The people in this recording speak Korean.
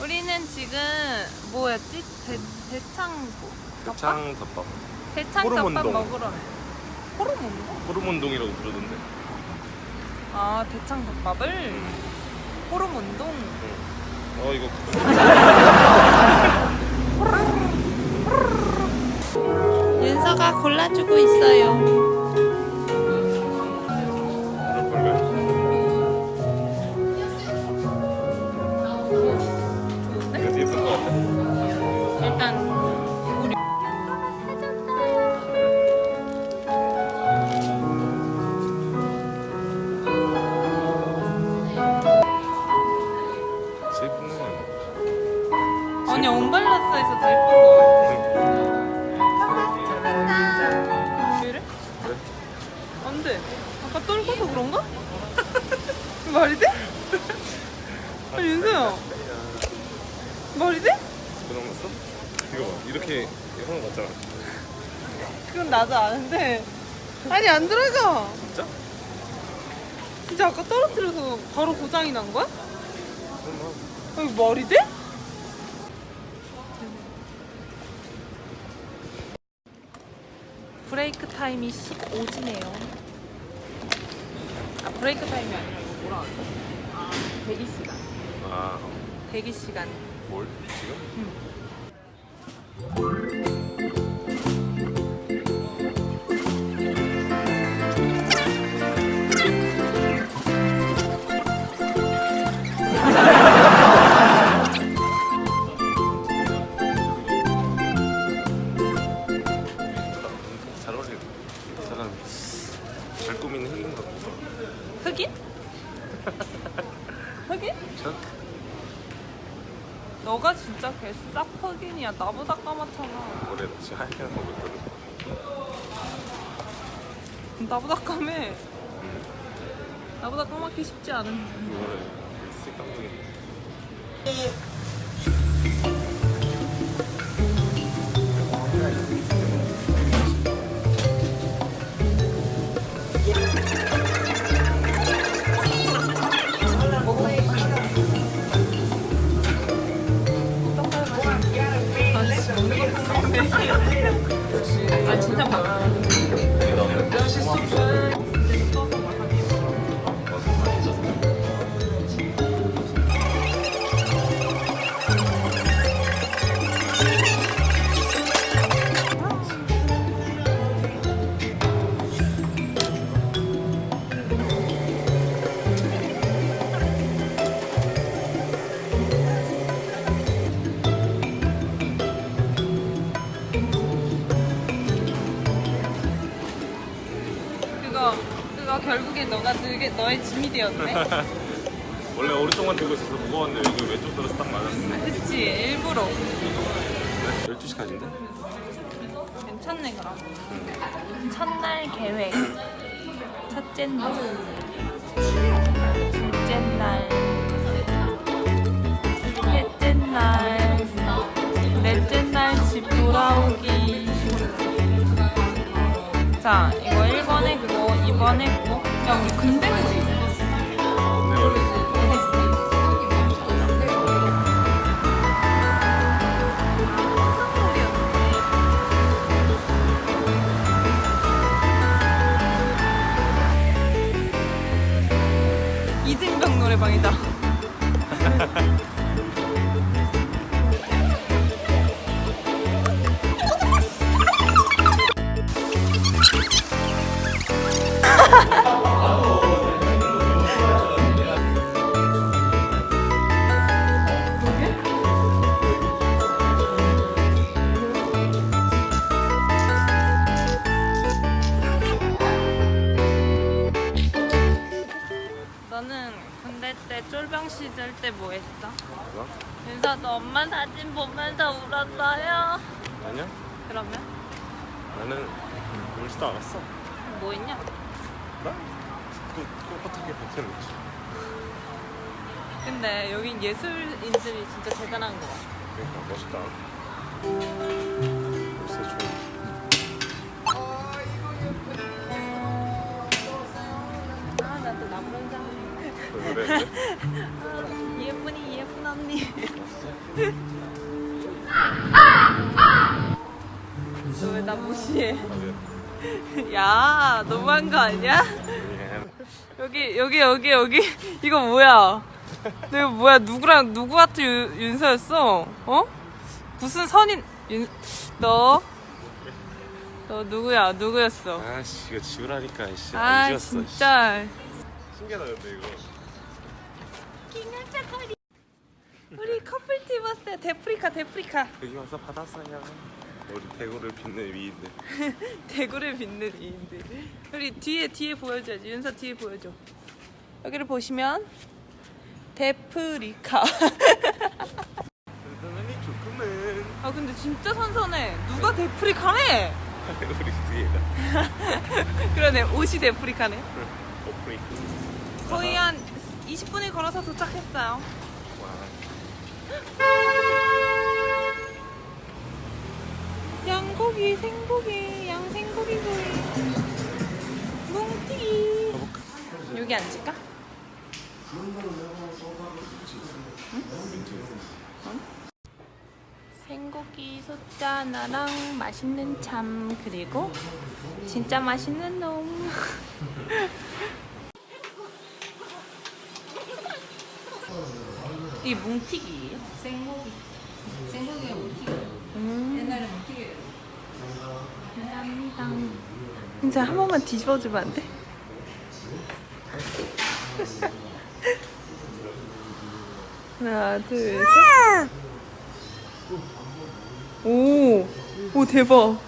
우리는 지금 뭐였지? 대, 대창 뭐? 대창 덮밥 대창 호르몬 덮밥 동. 먹으러. 호르몬? 호르몬동이라고 부르던데 아 대창 덮밥을 호르몬동. 어 이거 윤서가 골라주고 있어요. 말이 돼? 아니 윤서야 말이 돼? 그런 거어 이거 봐 이렇게 하는 거 같잖아 그건 나도 아는데 아니 안 들어가. 진짜? 진짜 아까 떨어뜨려서 바로 고장이 난 거야? 아니 말이 돼? 브레이크 타임이 15지네요. 아 브레이크 타임이 아니라 하지? 아 대기 시간. 아, 대기 시간. 뭘? 지금? 잘 너가 진짜 개싹 흑인이야. 나보다 까맣잖아. 올해 다시 하얗게 거 있거든 나보다 까매. 응. 나보다 까맣기 쉽지 않은데. 이거를 색감독이 그거 결국엔 너가 들게 너의 짐이 되었네. 원래 오른쪽만 들고 있어서 무거웠는데 여기 왼쪽 들어서 딱 맞았어 그치 일부러 12시까지인데? 괜찮네 그럼. 첫날 계획. 첫째 날. 둘째 날. 셋째 날. 넷째 날 집 돌아오기. 자, 이거 1번 했고, 2번 했고. 야, 우리 근데 우리 네 이등병 노래방이다. 시절 때뭐 했어? 뭐야? 윤서도 엄마 사진 보면서 울었어요. 아니야? 그러면 나는 울지도 않았어. 뭐 했냐? 나? 그 꼿꼿하게 버텨냈지. 근데 여긴 예술인들이 진짜 대단한 거 같아. 그러니까 멋있다. 아, 나도 나무란장. 왜 그래? 예쁜이 예쁜 언니. 너 왜 나 무시해? 아, 야, 너무한 거 아니야? 여기 여기 여기 여기 이거 뭐야? 너 이거 뭐야? 누구랑 누구한테 윤- 윤서였어? 어? 무슨 선인 윤? 너? 너 누구야? 누구였어? 아씨 이거 지우라니까 씨. 아 지웠어. 진짜. 씨. 신기하다 근데 이거. 우리 봤어요. 데프리카 데프리카. 여기 와서 받았어요. 우리 대구를 빛낸 위인데. 대구를 빛는 이인들. 우리 뒤에 뒤에 보여줘야지. 윤서 뒤에 보여줘. 여기를 보시면 데프리카. 선생님이 좋구만. 아 근데 진짜 선선해. 누가 데프리카네? 우리 뒤에다. 그러네. 옷이 데프리카네. 오프닝. 거의 한 20분이 걸어서 도착했어요. 와. 양고기, 생고기, 양생고기 구이. 뭉티기. 여기 앉을까? 생고기 소자 하나랑 맛있는 참 그리고 진짜 맛있는 놈. 이? 생고기. 생고기가 뭉티기 음. 옛날에 뭉티기예요 감사합니다. 진짜 한 번만 뒤집어주면 안 돼? 하나, 둘, 셋. 오, 오 대박.